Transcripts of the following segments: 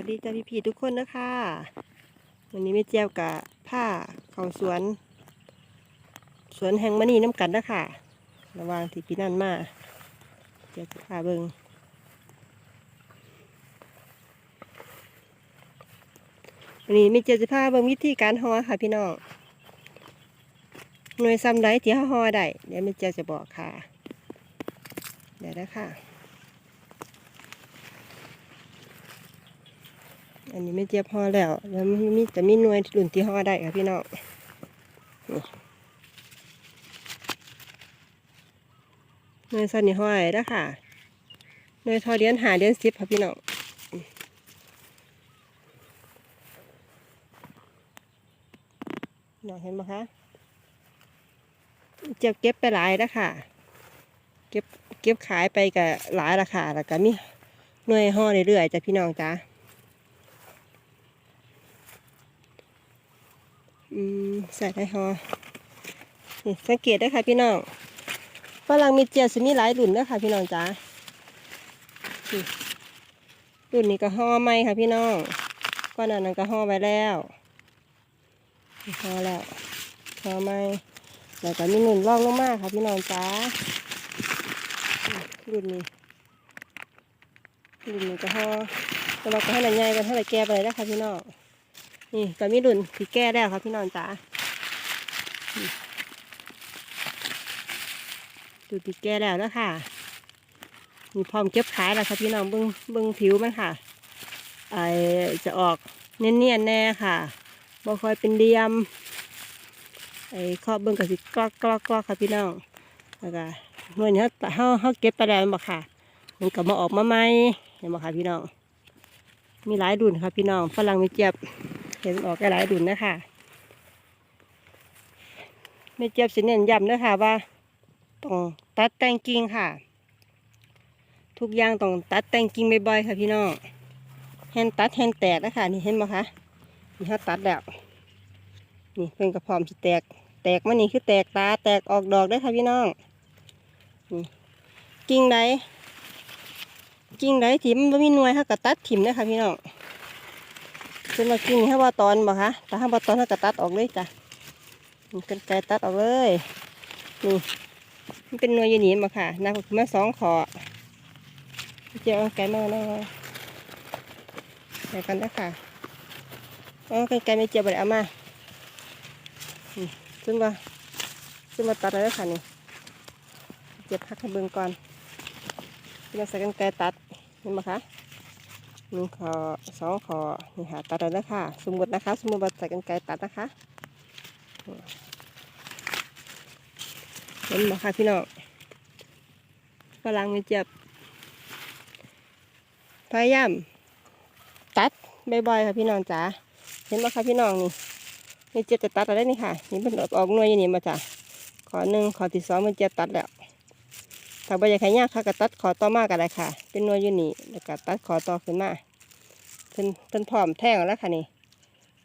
วัสดีจ้าพี่พีทุกคนนะคะวันนี้ไม่เจียวกับผ้าเขาสวน สวนแห่งมณีน้ำกันนะคะระวางที่พี่นั่นมาเจียวผ้าเบิงวันนี้ไม่เจียวจะผ้าเบิงวิธีการห่อค่ะพี่น้องหน่วยซ้ำไรที่ห่อได้เดี๋ยวไม่เจียวจะบอกค่ะเดี๋ยวนะค่ะ อันนี้ไม่เจี๊ยบห่อแล้ว แล้วมันมีจะมีหน่วยรุ่นที่ห่อได้ค่ะพี่น้องนี่หน่วยสันนี่ห่อได้แล้วค่ะหน่วยทอเดือนหาเดือนสิบค่ะพี่น้องน้องเห็นไหมคะเจะเก็บไปหลายแล้วค่ะ เก็บเก็บขายไปกับหลายราคาแล้วก็มีหน่วยห่อเรื่อยๆจ้ะพี่น้องจ้า อืมใส่ไข่ฮอนี่สังเกตได้ค่ะพี่น้องฝรั่งมีเจียวจะมีหลายรุ่นเด้อค่ะพี่น้องจ้ารุ่นนี้ก็ห่อไหมค่ะพี่น้องก้อนนั้นก็ห่อไว้แล้วห่อแล้วห่อไหมแล้วก็มีหนุนร่องลงมาค่ะพี่น้องจ้ารุ่นนี้รุ่นนี้ก็ห่อแต่ว่าก็ให้หน่อยใหญ่กันเท่าไหร่แก่ไปเลยนะคะพี่น้อง นี่ก็มีรุ่นที่แก้แล้วครับพี่น้องจ๋าดูที่แก้แล้วแล้วค่ะมีพร้อมเก็บขายแล้วครับพี่น้องเบิ้งเบิ้งผิวมันค่ะไอจะออกเนียนๆแน่ค่ะบ่ค่อยเป็นเดียมไอข้อเบิ้งกับสิกลอกกลอกกลอกค่ะพี่น้องแล้วก็หน่วยนี้เขาเขาเก็บไปแล้วบ่ค่ะมันก็มาออกมาใหม่เห็นบ่ค่ะพี่น้องมีหลายรุ่นครับพี่น้องฝรั่งมีเจี๊ยบ เห็นออกหลายดุนนะคะไม่เจ็บสิเน้นย้ำนะคะว่าต้องตัดแต่งกิ่งค่ะ ทุกอย่างต้องตัดแต่งกิ่งบ่อยๆค่ะพี่น้องแฮนตัดแฮนแตกนะคะนี่เห็นไหมคะนี่เขาตัดแล้วนี่เพิ่นกระพร้อมสิแตก แตกมันนี่คือแตกตาแตกออกดอกได้ค่ะพี่น้องนี่กิ่งใดกิ่งใดที่มันบ่มีหน่วยเขาก็ตัดถิ่มนะคะพี่น้อง เป็นมากินให้ว่าตอนบ่คะแต่ถ้าว่าตอนถ้ากระตัดออกเลยจ้ะมันไก่ตัดออกเลยนี่มันเป็นหน่วยยูนีมาค่ะนับมาสองขอเจ้าไก่มาแล้วใส่กันนะค่ะอ๋อไก่ไก่ไม่เจียวไปเอามาซึ่งว่าซึ่งว่าตัดแล้วค่ะนี่เจ็บพักให้เบิ่งก่อนซึ่งว่าใส่กันไก่ตัดเห็นไหมคะ หนึ่งขอสองขอนี่ค่ะตัดเลยนะคะสมมตินะคะ สมมติว่าใส่กันไกรตัดนะคะเห็นไหมคะพี่น้องกำลังมีเจ็บพยายามตัดบ่อยๆค่ะพี่น้องจ๋าเห็นไหมคะพี่น้องนี่มีเจ็บจะตัดอะไรนี่ค่ะ นี่เป็นออกหน่วยอย่างนี้มาจ้ะขอหนึ่งขอที่สองมันเจ็บตัดแล้ว ถ้าใบใหญ่ขยากค่ะก็ตัดขอต่อมาก็ได้ค่ะ เป็นนวยอยู่นี่แล้วก็ตัดขอต่อขึ้นมาเพิ่นเพิ่นพร้อมแท่งแล้วค่ะนี่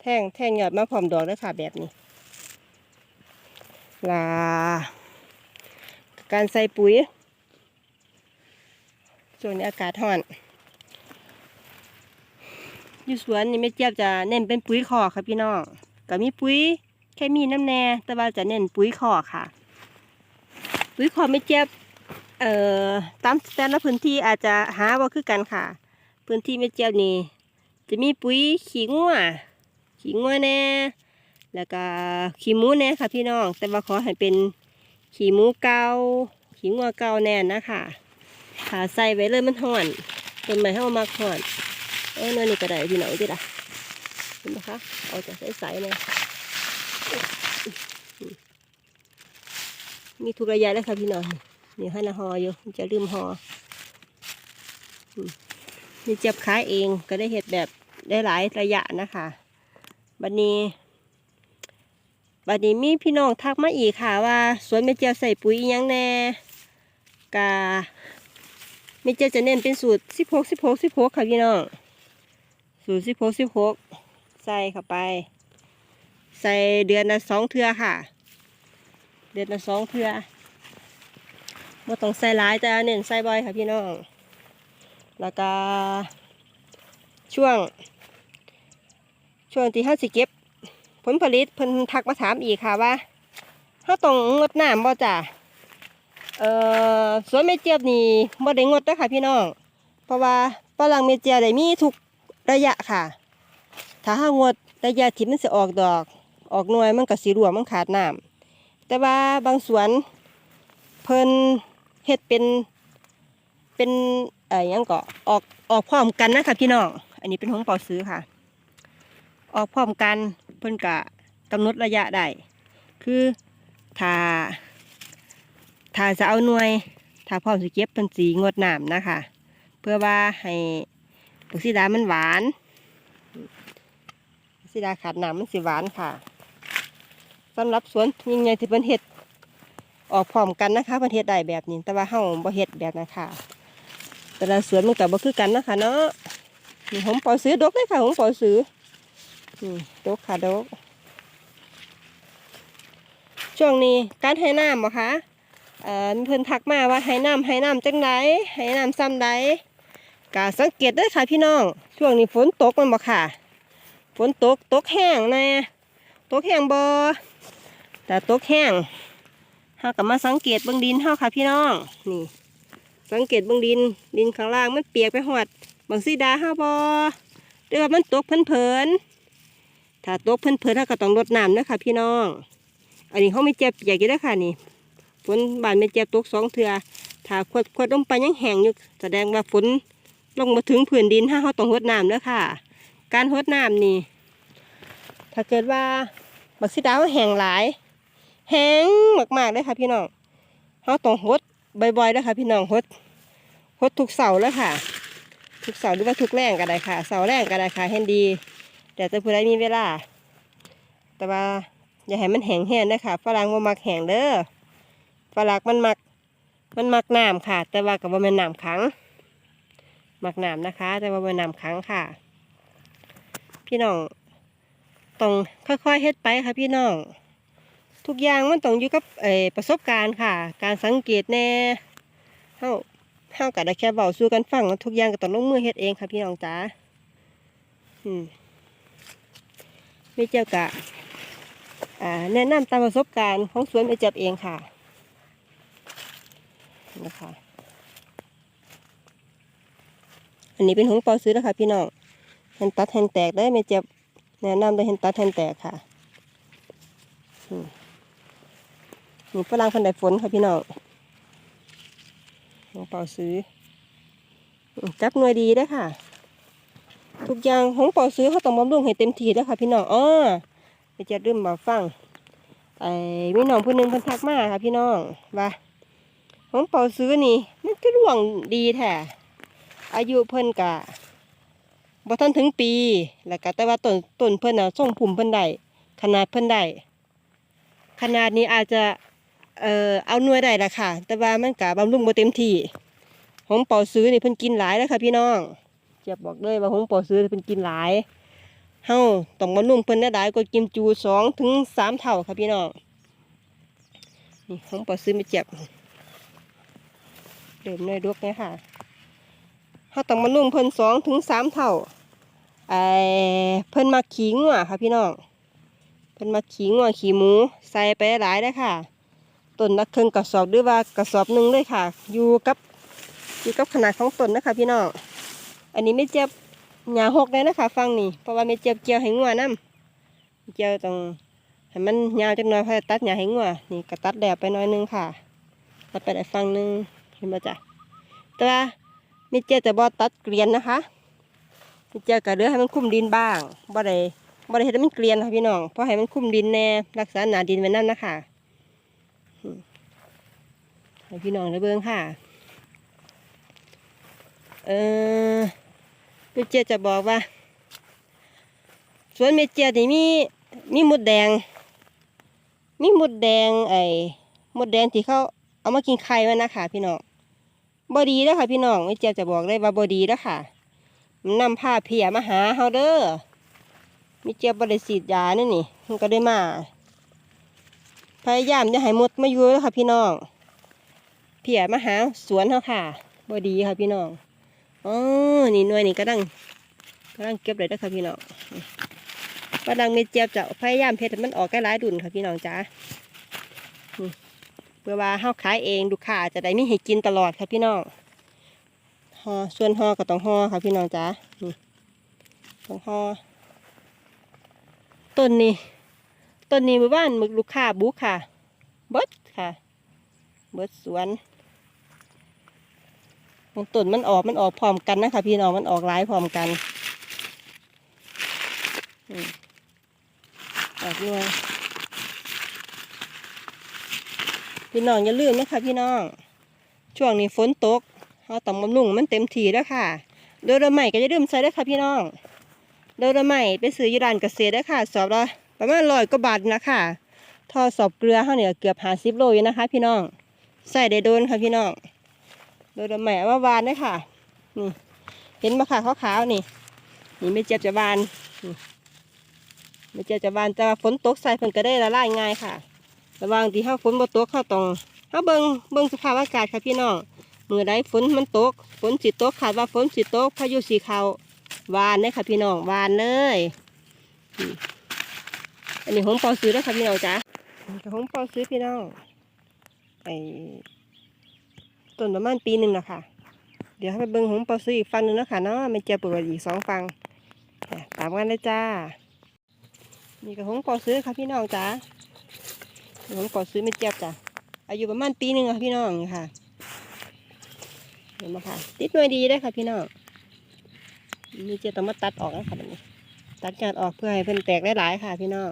แท่งแท่งยอดมาพร้อมดอกแล้วค่ะ แบบนี้ลาการใส่ปุ๋ยช่วงนี้อากาศร้อนอยู่สวนนี่แม่เจี๊ยบจะเน้นเป็นปุ๋ยคอค่ะพี่น้องก็มีปุ๋ยแค่มีน้ำแน่ แต่ว่าจะเน้นปุ๋ยคอค่ะ ปุ๋ยคอกแม่เจี๊ยบ เอ่อตามแต่ละพื้นที่อาจจะหาว่าคือกันค่ะ พื้นที่แม่เจียวนี่จะมีปุ๋ยขี้งัวขี้งัวแน่แล้วก็ขี้หมูแน่ค่ะพี่น้อง แต่ว่าขอให้เป็นขี้หมูเกาขี้งัวเกาแน่นะคะถ้าใส่ไว้เลยมันห่อนต้นไม้ให้ามาห่อนเออเนื้อนี่ก็ได้พี่น้องจิล่ะเห็นไหมคะเอาจะใสๆเลยมีทุกระยะเลยค่ะพี่น้อง นี่ให้ละหออยู่จะลืมหออืมนี่เจ็บขายเองก็ได้เห็ดแบบได้หลายระยะนะคะบัดนี้บัดนี้มีพี่น้องทักมาอีกค่ะว่า สวนเมเจียวใส่ปุ๋ยยังแน่กาเมเจียวจะเน้นเป็นสูตรสิบหกสิบหกสิบหกค่ะพี่น้องสูตรสิบหกสิบหกใส่เข้าไป ใส่เดือนละสองเทือค่ะ เดือนละสองเทือ บ่ต้องใส่หลายแต่เน้นใส่บ่อยค่ะพี่น้อง แล้วก็ช่วง ช่วงที่เขาสิเก็บ ผลผลิตเพิ่นทักมาถามอีกค่ะว่าเขาต้องงดน้ำบ่จ้ะเอ่อสวนเมเจียบนี่บ่ได้งดเด้อค่ะพี่น้อง เพราะว่าฝรั่งเมเจียได้มีทุกระยะค่ะ ถ้าเฮางดระยะที่มันสิออกดอก ออกหน่วยมันก็สิร่วมันขาดน้ำแต่ว่าบางสวนเพิ่น เฮ็ดเป็นเป็นเอ่อหยังก็ออกออกพร้อมกันนะคะพี่น้อง อันนี้เป็นของเป่าซื้อค่ะ ออกพร้อมกันเพิ่นกะกำหนดระยะได้คือถ้าถ้าจะเอาหน่วย ถ้าพร้อมสิเก็บเพิ่นสีงดน้ำนะคะ เพื่อว่าให้ปักสีดามันหวานปักสีดาขาดน้ำมันสิหวานค่ะสำหรับสวนยิ่งใหญ่ที่เพิ่นเฮ็ด ออกพร้อมกันนะคะเพิ่นเฮ็ดได้แบบนี้ แต่ว่าเฮาบ่เฮ็ดแบบนั้นค่ะ แต่ละสวนมันก็บ่คือกันนะคะเนาะนี่ผมปล่อยซื้อดกเลยค่ะผมปล่อยซื้อนี่ดกค่ะดก ช่วงนี้การให้น้ำบ่คะเอ่อเพิ่นทักมาว่าให้น้ำให้น้ำจังไดให้น้ำซ้ำใดก็สังเกตด้อค่ะพี่น้อง ช่วงนี้ฝนตกมันบ่ค่ะ ฝนตกตกแห้งแน่ตกแห้งบ่แต่ตกแห้ง เฮาก็มาสังเกตเบิ่งดินเฮาค่ะพี่น้อง นี่ สังเกตเบิ่งดิน ดินข้างล่างมันเปียกไปหอดบางสีดาเฮาบ่หรือว่ามันตกเพิ่นๆถ้าตกเพิ่นเพิ่นถ้าก็ต้องรดน้ำนะค่ะพี่น้อง อันนี้เขาไม่เจ็บใหญ่กี่ได้อค่ะนี่ ฝนบานไม่เจ็บตกสองเถื่อถ้าขวดขวดลงไปยังแห้งอยู่แสดงว่าฝนลงมาถึงผืนดินถ้าเขาต้องรดน้ำเด้อค่ะ การรดน้ำนี่ ถ้าเกิดว่าบักซิดาวแห้งหลาย แห้งมากๆเลยค่ะพี่น้องเขาต้องรดบ่อยๆเด้อค่ะพี่น้องรดรดทุกเสาแล้วค่ะ ทุกเสาหรือว่าทุกแรงก็ได้ค่ะ เสาแรงก็ได้ค่ะเห็นดีแต่จะผู้ใดมีเวลา แต่ว่าอย่าให้มันแห้งแห้งนะคะฝรั่งว่ามักแห้งเด้อฝรั่งมันมักมันมักน้ำค่ะ แต่ว่ากับว่ามันน้ำขังมักน้ำนะคะ แต่ว่ามันน้ำขังค่ะ พี่น้องต้องค่อยๆเฮ็ดไปค่ะพี่น้อง ทุกอย่างมันต้องอยู่กับประสบการณ์ค่ะ การสังเกตแน่เฮาเฮาก็ได้แค่เบาสู่กันฟังทุกอย่างก็ต้องลงมือเฮ็ดเองค่ะพี่น้องจ๋าอืมไม่เจ้ากะแนะนำตามประสบการณ์ของสวนไม่เจ็บเองค่ะนะคะอันนี้เป็นหงปอซื้อแล้วค่ะพี่น้องเห็นตัดเห็นแตกได้ไม่เจ็บแนะนำได้เห็นตัดเห็นแตกค่ะอืม นี่ฝรั่งพันไดฝนค่ะพี่น้องหงปอซื้อ จับหน่วยดีได้ค่ะ ทุกอย่างของปอซื้อเขาต้องบำรุงให้เต็มที่แล้วค่ะพี่น้องอ้อไปจะดื่มมาฟังไอ้มีน้องผู้หนึงเพิ่นทักมาค่ะพี่น้องว่าของปอซื้อนี่มันก็ร่วงดีแท้อายุเพิ่นกะบ่ทันถึงปี แล้วก็แต่ว่าต้นต้นเพิ่นน่ะส่งผุ่มเพิ่นได้ขนาดเพิ่นได้ขนาดนี้อาจจะ เอ่อเอาหน่วยได้ละค่ะ แต่ว่ามันกะบำรุงบ่เต็มที่ของปอซื้อนี่เพิ่นกินหลายแล้วค่ะพี่น้องเจ็บบอกเลยว่าหงปอซื้อเป็นกินหลายเฮาต้องมานุ่มเพิ่นได้หลายก็กินจูสองถึงสามเท่าค่ะพี่น้องนี่หงปอซื้อไม่เจ็บเดิมเนยดวกเนี่ยค่ะเฮาต้องมานุ่มเพิ่นสองถึงสามเท่าไอเพิ่นมาขี้งัวค่ะพี่น้องเพิ่นมาขี้งัวขี้หมูใส่ไปหลายได้ค่ะ ต้นละครึ่งกระสอบหรือว่ากระสอบหนึ่งเลยค่ะ อยู่กับอยู่กับขนาดของต้นนะคะ พี่น้อง อันนี้ไม่เจ็บหญ้าหกเลยนะคะ ฟังนี่เพราะว่าไม่เจ็บเกี่ยวให้งัวน้ำเกี่ยวต้องให้มันยาวจังหน่อยเพอตัดหญ้าให้งัวนี่ก็ตัดแดดไปน้อยนึงค่ะตัดไปได้ฟังหนึงเห็นไหมจ๊ะแต่ว่าไม่เจ็บจะบ่ตัดเกลียนนะคะไม่เจ็บก็เหลือให้มันคุ้มดินบ้างบ่ได้บ่ได้เห็นมันเกลียนค่ะพี่น้องเพราะให้มันคุ้มดินแน่รักษาหนาดินไว้นั่นนะคะ ให้พี่น้องได้เบิ่งค่ะ เออเมเจียจะบอกว่า สวนเมเจียนี่มีมีมดแดง มีมดแดงไอ้มดแดงที่เขาเอามากินไข่มันะคะพี่น้องบอดีแล้วค่ะพี่น้องเมเจียจะบอกเลยว่าบอดีแล้วค่ะมันนำผ้าเพียมาหาเฮาเด้อเมเจียบริสีดยานี่นี่มันก็ได้มาพยายามจะให้มดมาอยู่แล้วค่ะพี่น้อง เพียมาหาสวนเฮาค่ะบอดีค่ะพี่น้องอ๋อนี่หน่วยนี่ก็ดังกำลังเก็บเลยนะคะพี่น้องนี่ป้าดังเม็ดเจี๊ยบจะพยายามเพชรมันออกใกล้หลายดุนค่ะพี่น้องจ้าเพื่อว่าเฮาขายเองลูค้าจะได้มีให้กินตลอดค่ะพี่น้องห่อส่วนห่อก็ต้องห่อค่ะพี่น้องจ้าต้องห่อต้นนี้ต้นนี้บ้านมึกลูกค้าบุกค่ะ เบิดค่ะ เบิดสวน มันต้นมันออกมันออกพร้อมกันนะคะพี่น้องมันออกหลายพร้อมกันออกด้วยพี่น้องอย่าลืมนะคะพี่น้อง ช่วงนี้ฝนตกเราต้องบำรุงมันเต็มทีแล้วค่ะโดยระใหม่ก็จะลืมใส่ด้วยค่ะพี่น้องโดยระใหม่ไปซื้อยูรานเกษตรได้ค่ะ สอบละประมาณร้อยกว่าบาทนะคะทอสอบเกลือเขาเนี่ยเกือบหาสิบโลอยู่นะคะ พี่น้องใส่ได้โดนค่ะพี่น้อง โดยระใหม่เอามาวานได้ค่ะ นี่ เห็นมะค่ะขาวๆนี่ นี่ไม่เจ็บจะบานไม่เจ็บจะบานแต่ฝนตกใส่เพิ่นก็ได้ละลายง่ายค่ะ ระว่างที่เฮาฝนบ่ตกเฮาต้องเฮาเบิงเบิงสภาพอากาศค่ะพี่น้องมือใดฝนมันตก ฝนสิตกคาดว่าฝนสิตกพายุสิเขาวานเด้ค่ะพี่น้องวานเลยอันนี้หงเปาซื้อแล้วค่ะพี่น้องจ้าหงเปาซื้อพี่น้องไอ ต้นประมาณปีหนึ่งนะคะเดี๋ยวให้ไปเบิ่งหงเปาซื้ออีกฟังหนึ่งนะคะเนาะมันจะเปิดอีกสองฟังตามกันเลยจ้า นี่ก็หงเปาซื้อค่ะพี่น้องจ้าผมกดซื้อไม่เจ็บจ้ะอายุประมาณปีหนึ่งค่ะพี่น้องค่ะเห็นไหมค่ะ ติดหน่วยดีได้ค่ะพี่น้องมีเจต้องมาตัดออกนะคะแบบนี้ตัดงานออกเพื่อให้เพิ่นแตกได้หลายๆค่ะ พี่น้อง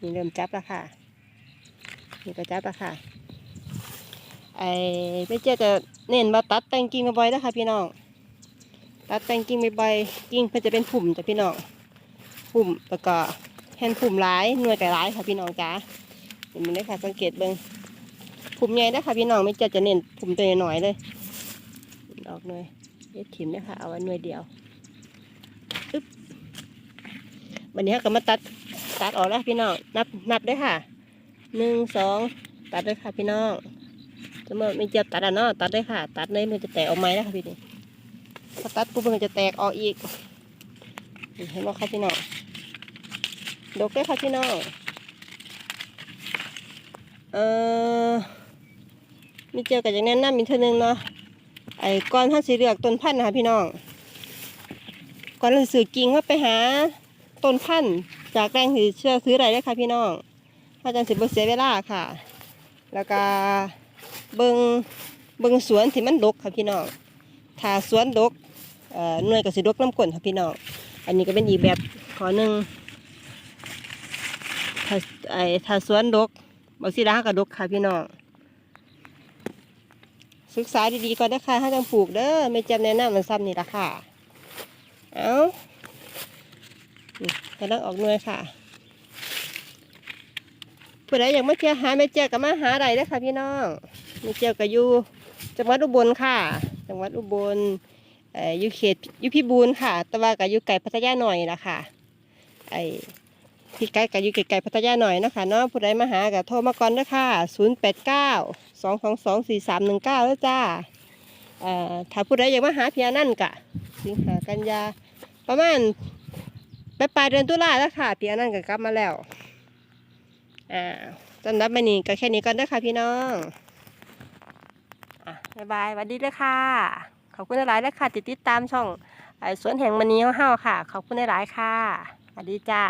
นี่เริ่มจับแล้วค่ะนี่ก็จับแล้วค่ะ ไอ้ไม่เจจะเน้นมาตัดแต่งกิ่งบ่อยๆนะคะพี่น้อง ตัดแต่งกิ่งบ่อยๆกิ่งเพื่อจะเป็นผุ่มจ้ะพี่น้องผุ่มแล้วก็แฮนผุ่มหลายหน่วยไก่หลายค่ะพี่น้องจ้าเห็นไหมค่ะสังเกตเบิ้งผุ่มใหญ่นะคะพี่น้องไม่เจะจะเน้นผุ่มตัวหน่อยเลยดอกหน่วยเด็ดถิ่มนะคะเอาไว้หน่วยเดียวอึ๊บวันนี้ก็มาตัดตัดออกแล้วพี่น้องนับนับด้วยค่ะหนึ่งสองตัดด้วยค่ะพี่น้อง จะมาไม่เจ็บตัดอะเนาะตัดได้ค่ะ ตัดเลยมันจะแตกออกไม้แล้วค่ะพี่นี่พอตัดปุ๊บมันจะแตกออกอีกเห็นไหมคะพี่น้องดกได้ค่ะพี่น้องเออมีเจอกับอย่างแนะนำอีกเทีนึงเนาะไอ้ก้อนท่าสีเหลือกต้นพันธุ์นะคะพี่น้องก่อนเราสื่อกิ่งว่าไปหาต้นพันธุ์จากแรงถือเชื่อซื้ออะไรได้ค่ะพี่น้องถ้าจังสิบเสียเวลาค่ะ แล้วก็ เบิงเบิงสวนที่มันดกค่ะพี่น้องถ้าสวนดกเอ่อหน่วยกับสิดกน้ำกลนค่ะพี่น้องอันนี้ก็เป็นอีกแบบขอหนึ่งถ้าไอถ้าสวนดกบางสีดากับดกค่ะพี่น้องศึกษาดีๆก่อนนะคะถ้าจะปลูกเด้อไม่จำแนะนำมันซ้ำนี่ละค่ะ เอานี่กำลังออกหน่วยค่ะ ผู้ใดอยากมาเที่ยวหาไม่เจอกับมาหาอะไรได้ค่ะพี่น้องไม่เจอกับอยู่จังหวัดอุบลค่ะ จังหวัดอุบลเอ่ออยู่เขตอยู่พิบูลค่ะ แต่ว่ากับอยู่ไก่พัทยาหน่อยละค่ะ ไอที่ใกล้กับยู่ไกลๆพัทยาหน่อยนะคะเนาะผู้ใดมาหากับโทรมาก่อนเด้อค่ะศูนย์แปดเก้าสองสองสองสี่สามหนึ่งเก้าแล้วจ้าอ่อถ้าผู้ใดอยากมาหาพียนั่นกะ สิงหากันยาประมาณไปปลายเดือนตุลาแล้วค่ะพียนั่นก็กลับมาแล้ว อ่าสำหรับวันนี้ก็แค่นี้ก่อนเด้ค่ะพี่น้องอะบ๊ายบายสวัสดีเลยค่ะ ขอบคุณหลายๆเลยค่ะ ติดติดตามช่องสวนแห่งมณีเฮาๆค่ะ ขอบคุณหลายๆค่ะสวัสดีจ้า